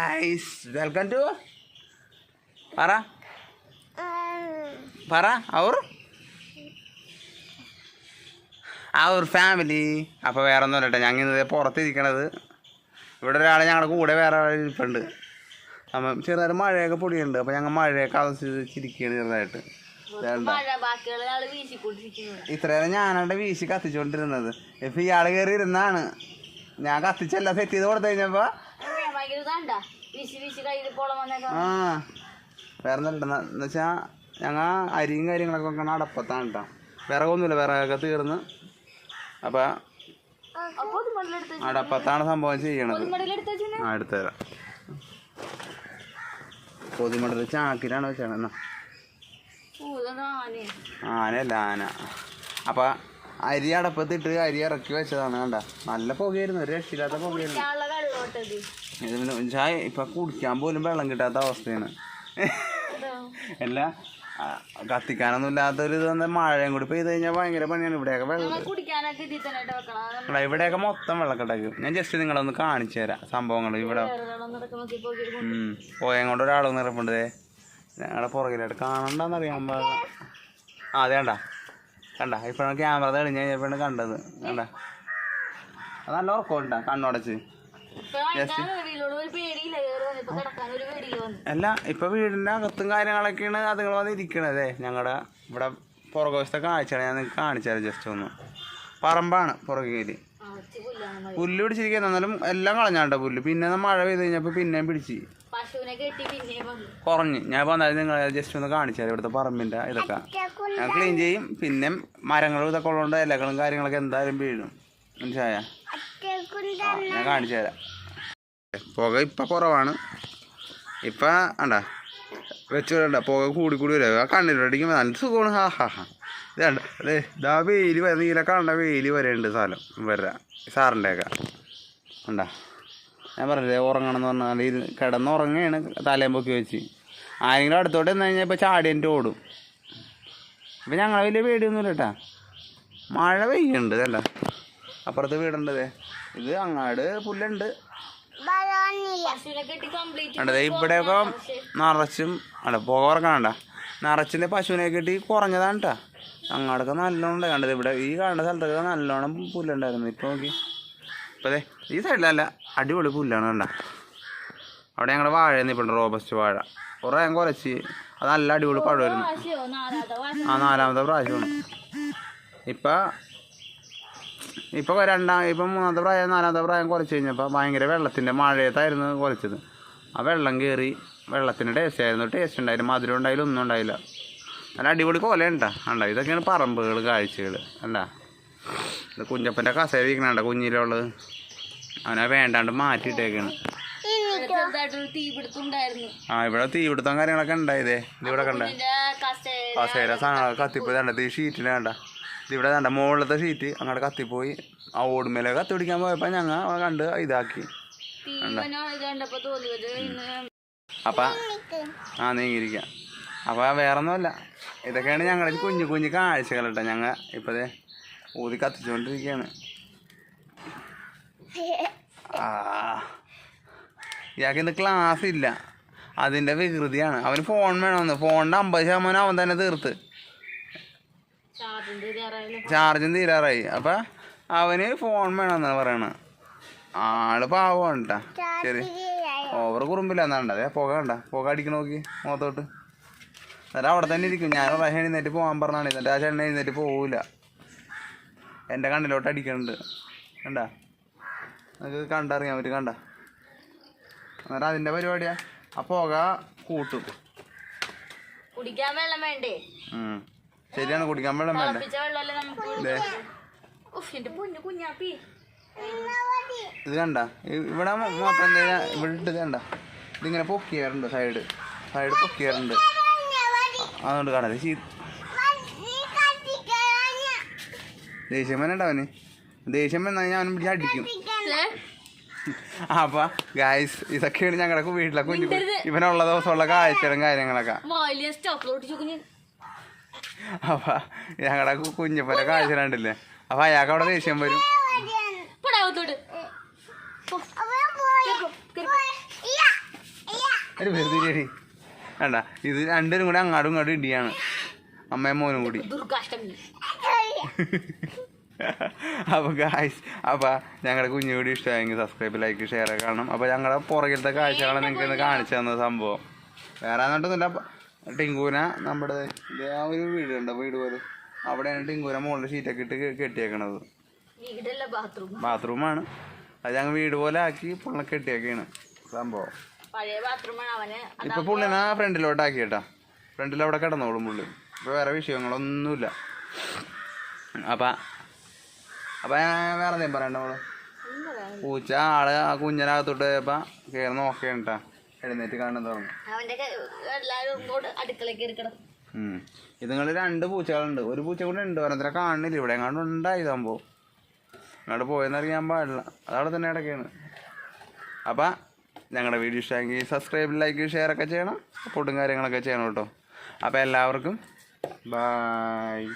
Ice welcome to പറ പറ അവർ അവർ family അപ്പോൾ വേറെ ഒന്നും അല്ലട്ടെ ഞങ്ങൾ ഇന്നേ പുറത്തിരിക്കണത്. ഇവിടെ ഒരാളെ ഞങ്ങളുടെ കൂടെ വേറെ ഇരിപ്പുണ്ട്. അപ്പം ചെറുതായിട്ട് മഴയൊക്കെ പൊടിയുണ്ട്. അപ്പോൾ ഞങ്ങൾ മഴയൊക്കെ ആവശ്യിച്ചിരിക്കുകയാണ് ചെറുതായിട്ട്. ഇത്രയേരം ഞാനവിടെ വീശി കത്തിച്ചുകൊണ്ടിരുന്നത്. ഇപ്പം ഇയാൾ കയറി ഇരുന്നാണ് ഞാൻ കത്തിച്ചല്ല സെറ്റ് ചെയ്ത് കൊടുത്തു കഴിഞ്ഞപ്പോൾ ആ വേറെ എന്ന് വെച്ചാൽ ഞങ്ങൾ അരിയും കാര്യങ്ങളൊക്കെ വെക്കണ അടപ്പത്താണ് കേട്ടോ വിറകൊന്നുമില്ല വിറകൊക്കെ തീർന്ന്. അപ്പം അടപ്പത്താണ് സംഭവം ചെയ്യണത്. വെച്ചു ആ എടുത്തു തരാം. കൊതിമടൽ ചാക്കിലാണ് വെച്ചാണ് എന്നാ ആനേ ആനയല്ല ആന. അപ്പം അരി അടപ്പത്തിട്ട് അരി ഇറക്കി വെച്ചതാണ് കണ്ട. നല്ല പുകയായിരുന്നു ഒരു രക്ഷയില്ലാത്ത പുകയായിരുന്നു. ചായ ഇപ്പൊ കുടിക്കാൻ പോലും വെള്ളം കിട്ടാത്ത അവസ്ഥയാണ്. അല്ല കത്തിക്കാനൊന്നും ഇല്ലാത്തൊരു ഇത് മഴയും കൂടി പെയ്ത് കഴിഞ്ഞാൽ ഭയങ്കര പണിയാണ് ഇവിടെയൊക്കെ വെള്ളം ഇവിടെയൊക്കെ മൊത്തം വെള്ളക്കെട്ടേക്ക് ഞാൻ ജസ്റ്റ് നിങ്ങളൊന്ന് കാണിച്ചു തരാം സംഭവങ്ങൾ ഇവിടെ. പോയ കൊണ്ട് ഒരാൾ നിറപ്പുണ്ട് ദേ. ഞങ്ങളുടെ പുറകിലായിട്ട് കാണണ്ടെന്നറിയാൻ പാടില്ല. ആ അതെ കണ്ട. കണ്ട ഇപ്പോഴാണ് ക്യാമറ തെളിഞ്ഞ് കഴിഞ്ഞപ്പോഴാണ് കണ്ടത്. കണ്ട. അത് നല്ല ഉറക്കമുണ്ടാ കണ്ണുടച്ച്. അല്ല ഇപ്പൊ വീടിന്റെ അകത്തും കാര്യങ്ങളൊക്കെയാണ് അതുങ്ങൾ വന്ന് ഇരിക്കണതേ ഞങ്ങളുടെ ഇവിടെ പുറകുവശത്തെ കാഴ്ചയാണ് ഞാൻ നിങ്ങൾക്ക് കാണിച്ചാലും ജസ്റ്റ് ഒന്ന്. പറമ്പാണ് പുറകേൽ പുല്ല് പിടിച്ചിരിക്കുന്ന. എന്നാലും എല്ലാം കളഞ്ഞാണ്ട പുല്ല്. പിന്നെ മഴ പെയ്ത് കഴിഞ്ഞപ്പോൾ പിന്നെയും പിടിച്ച്. കുറഞ്ഞ്. ഞാൻ വന്നാലും നിങ്ങൾ ജസ്റ്റ് ഒന്ന് കാണിച്ചാൽ ഇവിടുത്തെ പറമ്പിന്റെ ഇതൊക്കെ. ഞാൻ ക്ലീൻ ചെയ്യും. പിന്നെ മരങ്ങളും ഇതൊക്കെ ഉള്ളതുകൊണ്ട് ഇലകളും കാര്യങ്ങളൊക്കെ എന്തായാലും വീഴും. മനസ്സിലായ? ഞാൻ കാണിച്ചു തരാം. പുക ഇപ്പം കുറവാണ്. ഇപ്പം അണ്ട വെച്ച് വിടണ്ട പുക കൂടി കൂടി വരും. ആ കണ്ണിലടിക്കുമ്പോൾ നല്ല സുഖമാണ്. ഹാ ഹാ ഹാ. ഇതണ്ട അതെ ഇതാ വെയിൽ വരെ നീല കാണണ്ട വെയിൽ വരെയുണ്ട് സ്ഥലം വരാ സാറിന്റെയൊക്കെ. ഉണ്ടാ ഞാൻ പറഞ്ഞില്ലേ ഉറങ്ങണം എന്ന് പറഞ്ഞാൽ ഇത് കിടന്നുറങ്ങുകയാണ് തലയും പൊക്കി വെച്ച്. ആരെങ്കിലും അടുത്തോട്ട് എന്ന് കഴിഞ്ഞാൽ ഇപ്പോൾ ചാടിയന്റെ ഓടും. ഇപ്പം ഞങ്ങളെ വലിയ പേടിയൊന്നുമില്ല കേട്ടാ. മഴ പെയ്യുന്നുണ്ട് ഇതല്ല അപ്പുറത്ത് വീടുണ്ടതേ ഇത് അങ്ങാട് പുല്ലുണ്ട്. കണ്ടത് ഇവിടെയൊക്കെ നിറച്ചും അല്ല പുക ഉറക്കണ്ട നിറച്ചിന്റെ പശുവിനെ കെട്ടി കുറഞ്ഞതാണ് കേട്ടാ അങ്ങാടൊക്കെ നല്ലോണം ഉണ്ട് കണ്ടത് ഇവിടെ ഈ കാണുന്ന സ്ഥലത്തൊക്കെ നല്ലോണം പുല്ലുണ്ടായിരുന്നു. ഇപ്പോൾ നോക്കി. ഇപ്പൊ അതെ ഈ സൈഡിലല്ല അടിപൊളി പുല്ലാണ് കണ്ട. അവിടെ ഞങ്ങളുടെ വാഴ നിൽപ്പുണ്ട് റോബസ്റ്റ് വാഴ. കുറേ ഞാൻ കുറച്ച് അത് നല്ല അടിപൊളി പഴമായിരുന്നു ആ നാലാമത്തെ പ്രാവശ്യമാണ്. ഇപ്പം ഇപ്പം രണ്ടാം ഇപ്പം മൂന്നാമത്തെ പ്രായം നാലാമത്തെ പ്രായം കുറച്ച് കഴിഞ്ഞപ്പോൾ ഭയങ്കര വെള്ളത്തിന്റെ മഴയത്തായിരുന്നു കുറച്ചത്. ആ വെള്ളം കയറി വെള്ളത്തിന്റെ ടേസ്റ്റ് ആയിരുന്നു. ടേസ്റ്റ് ഉണ്ടായില്ല. മധുരം ഉണ്ടായാലും ഒന്നും ഉണ്ടായില്ല. നല്ല അടിപൊളി കൊല ഉണ്ടാ ഉണ്ടോ ഇതൊക്കെയാണ് പറമ്പുകൾ കാഴ്ചകൾ. അല്ല ഇത് കുഞ്ഞപ്പന്റെ കസേര ഇരിക്കണണ്ട കുഞ്ഞിലുള്ളത് അവനെ വേണ്ടാണ്ട് മാറ്റിയിട്ടേക്കാണ്. ആ ഇവിടെ തീപിടുത്തം കാര്യങ്ങളൊക്കെ ഉണ്ടായതേ ഇതിവിടെ കണ്ടേ? കസേര സാധനങ്ങളൊക്കെ കത്തിപ്പോയി കണ്ടത് ഈ ഷീറ്റിനെ വേണ്ട ഇവിടെ കണ്ട മുകളിലത്തെ ഷീറ്റ് അങ്ങോട്ട് കത്തിപ്പോയി. ആ ഓടുമേലെ കത്തി പിടിക്കാൻ പോയപ്പോൾ ഞങ്ങ കണ്ട് ഇതാക്കി. അപ്പം ആ നീങ്ങിയിരിക്കാം. അപ്പോൾ വേറെ ഒന്നുമല്ല ഇതൊക്കെയാണ് ഞങ്ങളുടെ കുഞ്ഞു കുഞ്ഞു കാഴ്ചകൾ കേട്ടോ. ഞങ്ങൾ ഇപ്പോൾ ദേ ഊതി കത്തിച്ചുകൊണ്ടിരിക്കുകയാണ് ആ. ഇയാൾക്ക് ഇന്ന് ക്ലാസ് ഇല്ല. അതിന്റെ വികൃതിയാണ്. അവന് ഫോൺ വേണമെന്ന് ഫോണിന്റെ അമ്പത് ശതമാനം അവൻ തന്നെ തീർത്ത്. ചാർജും തീരാറായി. അപ്പം അവന് ഫോൺ വേണമെന്നാണ് പറയണത്. ആൾ പാവമാണ് കേട്ടാ ശരി. ഓവർ കുറുമ്പില്ല. എന്നാണ്ട അതെ പുക കണ്ട. പുക അടിക്കണ നോക്കി മുഖത്തോട്ട്. എന്നിട്ട് അവിടെ തന്നെ ഇരിക്കും. ഞാൻ പ്രാവശ്യം എഴുന്നേറ്റ് പോകാൻ പറഞ്ഞാണ്. എന്നിട്ട് ആ ചേട്ടൻ എഴുന്നേറ്റ് പോവില്ല എന്റെ കണ്ണിലോട്ട് അടിക്കണുണ്ട്. കണ്ട? നമുക്ക് കണ്ടറിയാൻ പറ്റും കണ്ട? എന്നിട്ട് അതിന്റെ പരിപാടിയാ. ആ പുക കൂട്ടും. കുടിക്കാൻ വെള്ളം വേണ്ടേ. ശരിയാണ് കുടിക്കാൻ. വെള്ളം വേണ്ടേ ഇത് കണ്ട. ഇവിടെ മാത്രം ഇവിടെ ഇട്ട് കണ്ട. ഇതിങ്ങനെ പൊക്കിയാറുണ്ട് സൈഡ്. സൈഡ് പൊക്കിയാറുണ്ട്. അതുകൊണ്ട് കാണാതെ ദേഷ്യം വേണ്ട അവന്. ദേഷ്യം വന്നാൽ ഞാൻ അവനെ പിടിച്ച് അടിക്കും. അപ്പൊ ഗായ്സ് ഇതൊക്കെയാണ് ഞങ്ങളുടെ വീട്ടിലെ കുഞ്ഞു ഇവനുള്ള ദിവസമുള്ള കാഴ്ചകളും കാര്യങ്ങളൊക്കെ. അപ്പൊ ഞങ്ങളുടെ കുഞ്ഞപ്പന്റെ കാഴ്ച കണ്ടില്ലേ അപ്പൊ അയാൾക്ക് അവിടെ ദേഷ്യം വരും. ഒരു വെറുതെ വേണ്ട ഇത് രണ്ടുപേരും കൂടി അങ്ങാടും ഇങ്ങോട്ടും ഇടിയാണ്. അമ്മയും മോനും കൂടി. അപ്പോൾ ഗായ്സ് അപ്പോൾ ഞങ്ങളുടെ കുഞ്ഞു കൂടി ഇഷ്ടമായെങ്കിൽ സബ്സ്ക്രൈബ് ലൈക്ക് ഷെയർ കാണണം. അപ്പോൾ ഞങ്ങളുടെ പുറകിലത്തെ കാഴ്ചകളാണ് നിങ്ങൾക്ക് കാണിച്ചു തന്ന സംഭവം. വേറെ എന്നിട്ടൊന്നുമില്ല ടിങ്കൂന നമ്മുടെ ആ ഒരു വീട് ഉണ്ട് വീട് പോലെ. അവിടെയാണ് ടിങ്കൂന മുകളിൽ ഷീറ്റൊക്കെ ഇട്ട് കെട്ടിയേക്കണത്. ബാത്റൂമാണ് അത് ഞങ്ങൾ വീട് പോലെ ആക്കി പുള്ള കെട്ടിയൊക്കെയാണ് സംഭവം. ഇപ്പൊ പുള്ളിനെ ഫ്രണ്ടിലോട്ട് ആക്കിയേട്ടാ. ഫ്രണ്ടിൽ അവിടെ കിടന്നോളും പുള്ളി. ഇപ്പൊ വേറെ വിഷയങ്ങളൊന്നുമില്ല. അപ്പ അപ്പൊ ഞാൻ വേറെ എന്തെങ്കിലും പറയണ്ട നമ്മൾ പൂച്ച ആൾ ആ കുഞ്ഞിനകത്തോട്ട് പോയപ്പോ കയറി നോക്കേണ്ടാ എഴുന്നേറ്റ് കാണാൻ തുടങ്ങും. അവന്റെ എല്ലാരും കൂടെ അടുക്കളയ്ക്ക് ഇരിക്കണം. ഉം. രണ്ട് പൂച്ചകളുണ്ട്. ഒരു പൂച്ച കൂടെ ഉണ്ട്. ഓരോരുത്തരെ കാണുന്നില്ല. ഇവിടെ എങ്ങാണ്ട് ഉണ്ടായി സംഭവം. അങ്ങോട്ട് പോയെന്നറിയാൻ പാടില്ല. അതവിടെ തന്നെ ഇടയ്ക്കാണ് അപ്പം ഞങ്ങളുടെ വീഡിയോ ഇഷ്ടമെങ്കിൽ സബ്സ്ക്രൈബ് ലൈക്ക് ഷെയർ ഒക്കെ ചെയ്യണം. സപ്പോർട്ടും കാര്യങ്ങളൊക്കെ ചെയ്യണം കേട്ടോ. അപ്പോൾ എല്ലാവർക്കും ബായ്